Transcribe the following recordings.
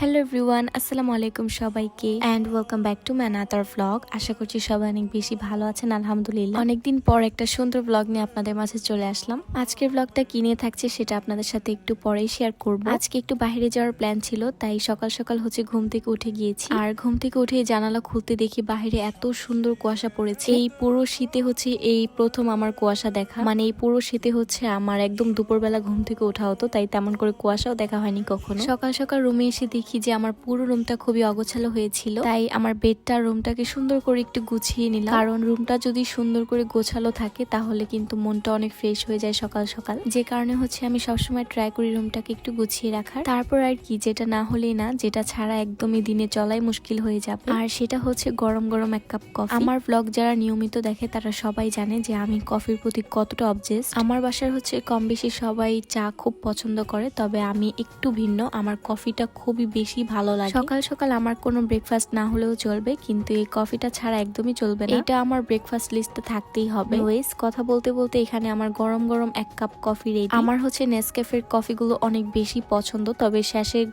Hello everyone আসসালামু আলাইকুম সবাইকে অ্যান্ড ওয়েলকাম ব্যাক টু ম্যানাতার ভ্লগ আশা করছি সবাই অনেক বেশি ভালো আছেন, আলহামদুলিল্লাহ। অনেকদিন পর একটা সুন্দর ভ্লগ নিয়ে আপনাদের মাঝে চলে আসলাম। আজকের ভ্লগটা কি নিয়ে থাকছে সেটা আপনাদের সাথে একটু পরেই শেয়ার করব। আজকে একটু বাইরে যাওয়ার প্ল্যান ছিল, তাই সকাল সকাল হচ্ছে ঘুম থেকে উঠে গিয়েছি। আর ঘুম থেকে উঠে জানালা খুলতে দেখি বাইরে এত সুন্দর কুয়াশা পড়েছে। এই পুরো শীতে হচ্ছে এই প্রথম আমার কুয়াশা দেখা। মানে এই পুরো শীতে হচ্ছে আমার একদম দুপুরবেলা ঘুম থেকে ওঠা হতো, তাই তেমন করে কুয়াশাও দেখা হয়নি কখনো। সকাল সকাল রুমে এসে দেখি যে আমার পুরো রুমটা খুবই অগোছালো হয়েছিল। তাই আমার বেডটা রুমটাকে সুন্দর করে একটু গুছিয়ে নিলাম। কারণ রুমটা যদি সুন্দর করে গোছালো থাকে, তাহলে কিন্তু মনটা অনেক ফ্রেশ হয়ে যায় সকাল সকাল। যে কারণে হচ্ছে আমি সবসময় ট্রাই করি রুমটাকে একটু গুছিয়ে রাখার। তারপর আর কি, যেটা না হলেই না, যেটা ছাড়া একদমই দিনে চলাই মুশকিল হয়ে যাবে। আর সেটা হচ্ছে গরম গরম এক কাপ কফি আমার ব্লগ যারা নিয়মিত দেখে, তারা সবাই জানে যে আমি কফির প্রতি কতটা অবজেস আমার বাসার হচ্ছে কম বেশি সবাই চা খুব পছন্দ করে, তবে আমি একটু ভিন্ন। আমার কফিটা খুবই বেশি ভালো লাগে। সকাল সকাল আমার কোনো ব্রেকফাস্ট না হলেও চলবে কিন্তু এই কফিটা ছাড়া একদমই চলবে না। এটা আমার ব্রেকফাস্ট লিস্টে থাকতেই হবে। ওয়েস কথা বলতে বলতে এখানে আমার গরম গরম এক কাপ কফি রেডি আমার হচ্ছে নেসক্যাফের কফিগুলো অনেক বেশি পছন্দ তবে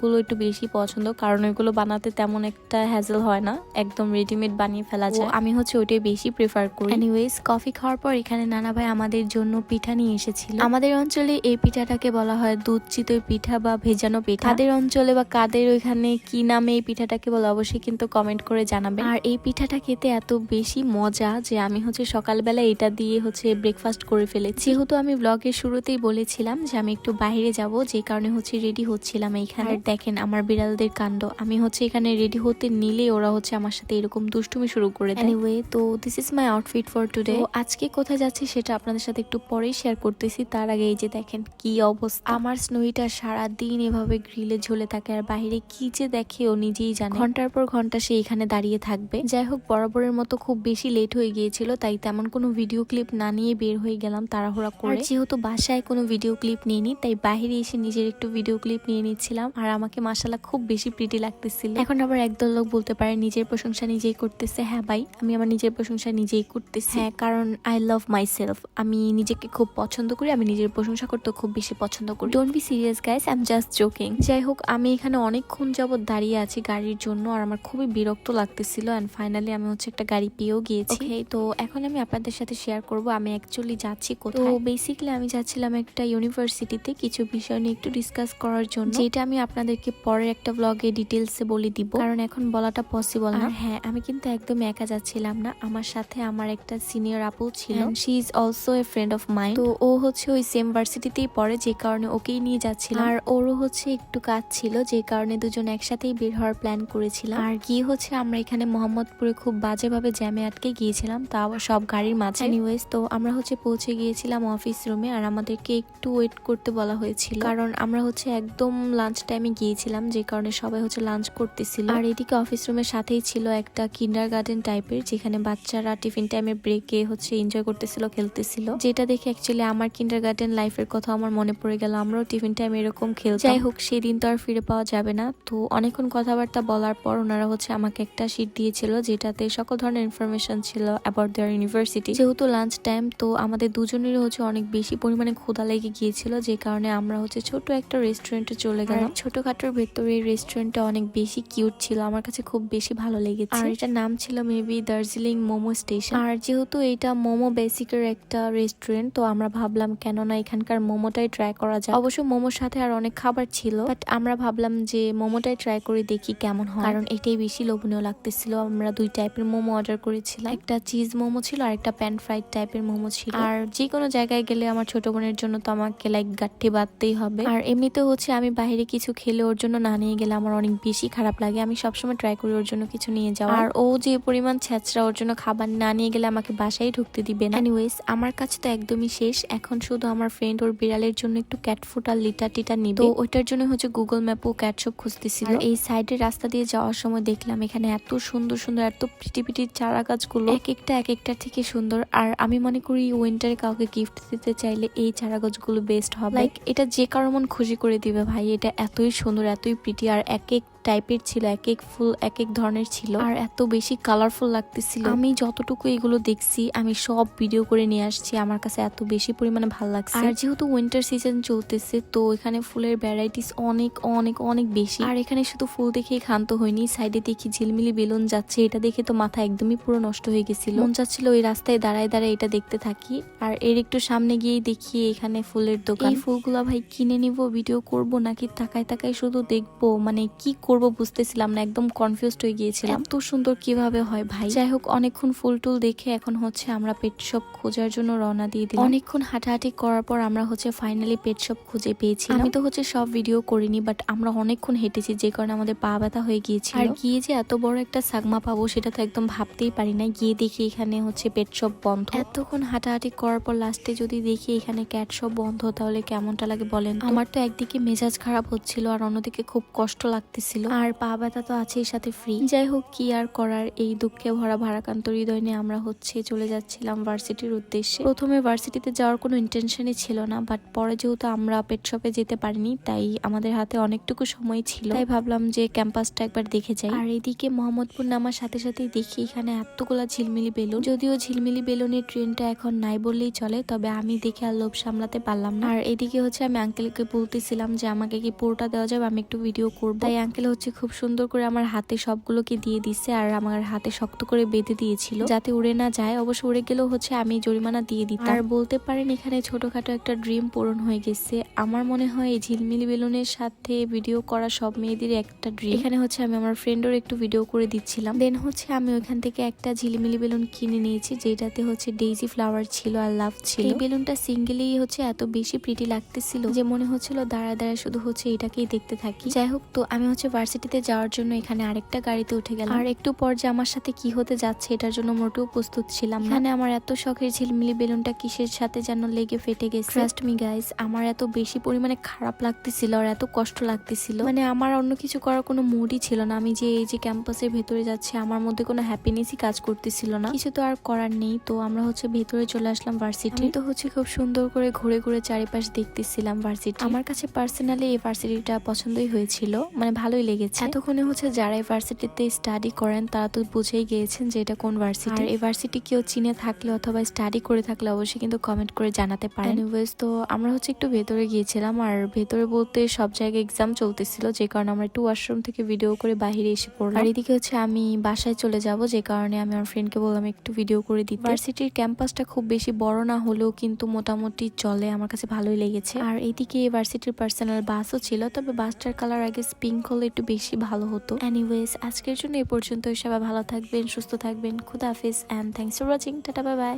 গুলো একটু বেশি পছন্দ কারণ ওইগুলো বানাতে তেমন একটা হ্যাজেল হয় না। একদম রেডিমেড বানিয়ে ফেলা যায়। আমি হচ্ছে ওইটাই বেশি প্রেফার করি। এনিওয়েজ কফি খাওয়ার পর এখানে নানা ভাই আমাদের জন্য পিঠা নিয়ে এসেছিল। আমাদের অঞ্চলে এই পিঠাটাকে বলা হয় দুধ চিতই পিঠা বা ভেজানো পিঠা। কাদের অঞ্চলে বা কাদের ওইখানে কি নামে এই পিঠাটাকে বলে অবশ্যই কিন্তু কমেন্ট করে জানাবে আর এই পিঠাটা খেতে এত বেশি মজা যে আমি হচ্ছে সকালবেলা এটা দিয়ে হচ্ছে ব্রেকফাস্ট করে ফেলেছি। যেহেতু আমি ব্লগের শুরুতেই বলেছিলাম যে আমি একটু বাইরে যাব যে কারণে হচ্ছে রেডি হচ্ছিলাম এইখানে। দেখেন আমার বিড়ালদের কাণ্ড। আমি হচ্ছে এখানে রেডি হতে নিলে ওরা হচ্ছে আমার সাথে এরকম দুষ্টুমি শুরু করে দেয়। এনিওয়ে তো this is my outfit for today আজকে কোথায় যাচ্ছি সেটা আপনাদের সাথে একটু পরেই শেয়ার করতেছি। তার আগে এই যে দেখেন কি অবস্থা। আমার স্নোইটা সারা দিন এভাবে গ্রিলে ঝুলে থাকে আর বাইরে কি যে দেখে ও নিজেই জানে। ঘণ্টার পর ঘণ্টা সে এখানে দাঁড়িয়ে থাকবে। যাই হোক বরাবরের মতো খুব বেশি লেট হয়ে গিয়েছিল তাই তেমন কোনো ভিডিও ক্লিপ না নিয়ে বের হয়ে গেলাম তাড়াহুড়া করে। যেহেতু বাসায় কোনো ভিডিও ক্লিপ নিইনি তাই বাইরে এসে নিজের একটু ভিডিও ক্লিপ নিয়ে নিচ্ছিলাম। আর আমাকে মাসালা খুব বেশি প্রিটি লাগতেছিল। এখন আবার একদল লোক বলতে পারে নিজের প্রশংসা নিজেই করতেছে। হ্যাঁ ভাই আমি আমার নিজের প্রশংসা নিজেই করতেছি। হ্যাঁ কারণ আই লাভ মাই সেলফ আমি নিজেকে খুব পছন্দ করি আমি নিজের প্রশংসা করতে খুব বেশি পছন্দ করি। Don't be serious guys I am just joking যাই হোক আমি এখানে অনেকক্ষণ যাবত দাঁড়িয়ে আছি গাড়ির জন্য আর আমার খুবই বিরক্ত লাগতেছিল অ্যান্ড ফাইনালি আমি হচ্ছে একটা গাড়ি পেয়েও গিয়েছি। তো এখন আমি আপনাদের সাথে শেয়ার করব আমি অ্যাকচুয়ালি যাচ্ছি কোথায়? তো বেসিক্যালি আমি যাচ্ছিলাম একটা ইউনিভার্সিটিতে কিছু বিষয় নিয়ে একটু ডিসকাস করার জন্য। যেটা আমি আপনাদেরকে পরের একটা ব্লগে ডিটেলসে বলে দিব। কারণ এখন বলাটা পসিবল না। হ্যাঁ আমি কিন্তু একদম একা যাচ্ছিলাম না। আমার সাথে আমার একটা সিনিয়র আপু ছিল। She is also a friend of mind তো ও হচ্ছে ওই সেম ভার্সিটিতেই পড়ে যে কারণে ওকেই নিয়ে যাচ্ছিল আর ওরও হচ্ছে একটু কাজ ছিল যে কারণে দুজন একসাথেই বের হওয়ার প্ল্যান করেছিলাম। আর গিয়ে হচ্ছে, আমরা এখানে মোহাম্মদপুরে খুব বাজেভাবে জ্যামে আটকে গিয়েছিলাম তা আবার সব গাড়ির মাঝে। এনিওয়েজ তো আমরা হচ্ছে পৌঁছে গিয়েছিলাম অফিস রুমে আর আমাদেরকে একটু ওয়েট করতে বলা হয়েছিল। কারণ আমরা হচ্ছে একদম লাঞ্চ টাইমে গিয়েছিলাম, যে কারণে সবাই হচ্ছে লাঞ্চ করতেছিল। আর এদিকে অফিস রুমের সাথেই ছিল একটা কিন্ডার গার্ডেন টাইপের যেখানে বাচ্চারা টিফিন টাইমে ব্রেকে হচ্ছে এনজয় করতেছিল, খেলতেছিল। যেটা দেখে অ্যাকচুয়ালি আমার কিন্ডার গার্ডেন লাইফের কথা আমার মনে পড়ে গেল, আমরাও টিফিন টাইম এরকম খেল যাই হোক, সেদিন তো আর ফিরে পাওয়া যাবে না। তো অনেকক্ষণ কথাবার্তা বলার পর ওনারা হচ্ছে আমাকে একটা শিট দিয়েছিল যেটাতে সকল ধরনের ইনফরমেশন ছিল অ্যাবাউট দেয়ার ইউনিভার্সিটি যেহেতু লাঞ্চ টাইম তো আমাদের দুজনেরই হচ্ছে অনেক বেশি পরিমাণে ক্ষুধা লেগে গিয়েছিল যে কারণে আমরা হচ্ছে ছোট একটা রেস্টুরেন্টে চলে গেলাম। ছোটখাটোর ভেতরে এই রেস্টুরেন্টটা অনেক বেশি কিউট ছিল আমার কাছে খুব বেশি ভালো লেগেছে। আর এটার নাম ছিল মেবি দার্জিলিং মোমো স্টেশন আর যেহেতু এটা মোমো বেসিকের একটা রেস্টুরেন্ট তো আমরা ভাবলাম কেননা এখানকার মোমোটাই ট্রাই করা যায় অবশ্য মোমোর সাথে আর অনেক খাবার ছিল বাট আমরা ভাবলাম যে মোমোটাই ট্রাই করে দেখি কেমন হয়। কারণ এটাই বেশি লোভনীয় লাগতেছিল। আমরা দুই টাইপের মোমো অর্ডার করেছিলাম। একটা চিজ মোমো ছিল আর একটা প্যান ফ্রাইড টাইপের মোমো ছিল। আর যে কোনো জায়গায় গেলে আমার ছোট বোনের জন্য তো আমাকে লাইক গাঠি বাঁধতেই হবে। আর এমনিতে হচ্ছে আমি বাইরে কিছু খেলে ওর জন্য না নিয়ে গেলে আমার অনেক বেশি খারাপ লাগে। আমি সবসময় ট্রাই করি ওর জন্য কিছু নিয়ে যাওয়া আর ও যে পরিমাণ ছ্যাঁচড়া ওর জন্য খাবার না নিয়ে গেলে আমাকে বাসায় ঢুকতে দিবে না। এনিওয়েজ আমার কাছে তো একদমই শেষ। এখন শুধু আমার ফ্রেন্ড ওর বিড়ালের জন্য একটু ক্যাট ফুড আর লিটা টিটা নিবে। তো ওইটার জন্য হচ্ছে গুগল ম্যাপ ও ক্যাট শপ খুঁজতেছিল। এই সাইডের রাস্তা দিয়ে যাওয়ার সময় দেখলাম এখানে এত সুন্দর সুন্দর এত পিটি পিটি চারা গাছগুলো। এক একটা এক একটা থেকে সুন্দর। আর আমি মনে করি উইন্টারে কাউকে গিফট দিতে চাইলে এই চারা গাছগুলো বেস্ট হবে। লাইক এটা যে কারও মন খুশি করে দিবে ভাই। এটা এতই সুন্দর এতই পিটি আর এক এক টাইপের ছিল এক এক ফুল এক এক ধরনের ছিল। আর এত বেশি কালারফুল লাগতেছিল। আমি যতটুকু এগুলো দেখছি, আমি সব ভিডিও করে নিয়ে আসছি, আমার কাছে এত বেশি পরিমাণে ভালো লাগছে। আর যেহেতু উইন্টার সিজন চলতেছে, তো এখানে ফুলের ভ্যারাইটিস অনেক অনেক অনেক বেশি। আর এখানে শুধু ফুল দেখেই ক্ষান্ত হয়নি সাইডে দেখি ঝিলমিলি বেলুন যাচ্ছে, এটা দেখে তো মাথা একদমই পুরো নষ্ট হয়ে গেছিল। মন চাচ্ছিল ওই রাস্তায় দাঁড়ায় দাঁড়ায় এটা দেখতে থাকি। আর এর একটু সামনে গিয়েই দেখি এখানে ফুলের দোকান। এই ফুলগুলা ভাই কিনে নিব ভিডিও করব, নাকি তাকায় তাকায় শুধু দেখব? মানে কি করব? বুঝতেছিলাম না একদম কনফিউজড হয়ে গিয়েছিলাম। এত সুন্দর কীভাবে হয় ভাই? যাই হোক অনেকক্ষণ ফুল টুল দেখে এখন হচ্ছে আমরা পেট শপ খোঁজার জন্য রওনা দিয়ে দিলাম। অনেকক্ষণ হাঁটাহাঁটি করার পর আমরা হচ্ছে ফাইনালি পেট শপ খুঁজে পেয়েছি আমি তো হচ্ছে সব ভিডিও করিনি বাট আমরা অনেকক্ষণ হেঁটেছি যে কারণে আমাদের পা ব্যথা হয়ে গিয়েছিল। আর গিয়ে যে এত বড় একটা সাগমা পাবো সেটা তো একদম ভাবতেই পারি না গিয়ে দেখি এখানে হচ্ছে পেট শপ বন্ধ। এতক্ষণ হাঁটাহাঁটি করার পর লাস্টে যদি দেখি এখানে ক্যাট শপ বন্ধ তাহলে কেমনটা লাগে বলেন আমার তো একদিকে মেজাজ খারাপ হচ্ছিল আর অন্যদিকে খুব কষ্ট লাগতেছিল আর পা ব্যথা তো আছেই সাথে ফ্রি যাই হোক, কি আর করার, এই দুঃখে ভরা ভারাকান্ত হৃদয় নিয়ে আমরা হচ্ছে চলে যাচ্ছিলাম ভার্সিটির উদ্দেশ্যে। প্রথমে ভার্সিটিতে যাওয়ার কোনো ইন্টেনশনই ছিল না বাট পরে যেহেতু আমরা পেট শপে যেতে পারিনি, তাই আমাদের হাতে অনেকটুকু সময় ছিল। তাই ভাবলাম যে ক্যাম্পাসটা একবার দেখে যাই। আর এদিকে মোহাম্মদপুর নামার সাথে সাথে দেখি এখানে এতগুলা ঝিলমিলি বেলুন। যদিও ঝিলমিলি বেলুনের ট্রেনটা এখন নাই বললেই চলে, তবে আমি দেখে আর লোভ সামলাতে পারলাম না। আর এদিকে হচ্ছে আমি আঙ্কেলকে বলতেছিলাম যে, আমাকে কি পুরোটা দেওয়া যাবে? আমি একটু ভিডিও করব। তাই আঙ্কেল হচ্ছে খুব সুন্দর করে আমার হাতে সবগুলোকে দিয়ে দিচ্ছে আর আমার হাতে শক্ত করে বেঁধে দিয়েছিল। যাতে উড়ে না যায়, অবশ্য উড়ে গেলেও হচ্ছে আমি জরিমানা দিয়ে দিতাম। আর বলতে পারেন এখানে ছোটখাটো একটা ড্রিম পূরণ হয়ে গেছে। আমার মনে হয় এই ঝিলমিলি বেলুনের সাথে ভিডিও করা সব মেয়েদের একটা ড্রিম। এখানে হচ্ছে আমি আমার ফ্রেন্ডের একটু ভিডিও করে দিচ্ছিলাম। দেন হচ্ছে আমি ওইখান থেকে একটা ঝিলিমিলি বেলুন কিনে নিয়েছি, যেটাতে হচ্ছে ডেইজি ফ্লাওয়ার ছিল আর লাভ ছিল। এই বেলুনটা সিঙ্গেলি হচ্ছে এত বেশি প্রিটি লাগতেছিল যে মনে হচ্ছিল দাঁড়া দাঁড়া শুধু হচ্ছে এটাকেই দেখতে থাকি। যাই হোক, তো আমি হচ্ছে ভার্সিটিতে যাওয়ার জন্য এখানে আরেকটা গাড়িতে উঠে গেলাম। আর একটু পর যে আমার সাথে কি হতে যাচ্ছে, এটার জন্য মোটেও প্রস্তুত ছিলাম এখানে আমার এত শখের ঝিলমিলি বেলুনটা কিসের সাথে যেন লেগে ফেটে গেছে? ট্রাস্ট মি গাইস আমার এত বেশি পরিমাণে খারাপ লাগতেছিল আর এত কষ্ট লাগতেছিল। মানে আমার অন্য কিছু করার কোনো মুডই ছিল না। আমি যে এই যে ক্যাম্পাসের ভেতরে যাচ্ছি, আমার মধ্যে কোনো হ্যাপিনেসই কাজ করতেছিল না। কিছু তো আর করার নেই, তো আমরা হচ্ছে ভেতরে চলে আসলাম ভার্সিটি তো হচ্ছে খুব সুন্দর করে ঘুরে ঘুরে চারিপাশ দেখতেছিলাম ভার্সিটি আমার কাছে পার্সোনালি এই ভার্সিটিটা পছন্দই হয়েছিল। মানে ভালোই লেগেছে। এতক্ষণে হচ্ছে যারা এই ভার্সিটিতে স্টাডি করেন তারা তো বুঝেই গিয়েছেন যে এটা কোন ভার্সিটি আর এই ভার্সিটি কেউ চিনে থাকলে অথবা স্টাডি করে থাকলে অবশ্যই কিন্তু কমেন্ট করে জানাতে পারেন। এনিওয়েজ তো আমরা হচ্ছে একটু ভেতরে গিয়েছিলাম আর ভেতরে বলতে সব জায়গায় এক্সাম চলতেছিল যে কারণে আমরা একটু ওয়াশরুম থেকে ভিডিও করে বাইরে এসে পড়লাম। আর এদিকে হচ্ছে আমি বাসায় চলে যাব যে কারণে আমি আমার ফ্রেন্ডকে বললাম একটু ভিডিও করে দিতে। ভার্সিটির ক্যাম্পাসটা খুব বেশি বড় না হলেও কিন্তু মোটামুটি চলে আমার কাছে ভালোই লেগেছে। আর এইদিকে ভার্সিটির পার্সোনাল বাসও ছিল তবে বাসটার কালার আগে পিঙ্ক হলে একটু বেশি ভালো হতো। এনিওয়েজ আজকের জন্য এ পর্যন্ত সবাই ভালো থাকবেন, সুস্থ থাকবেন। খুদা হাফিজ and thanks for watching tata bye bye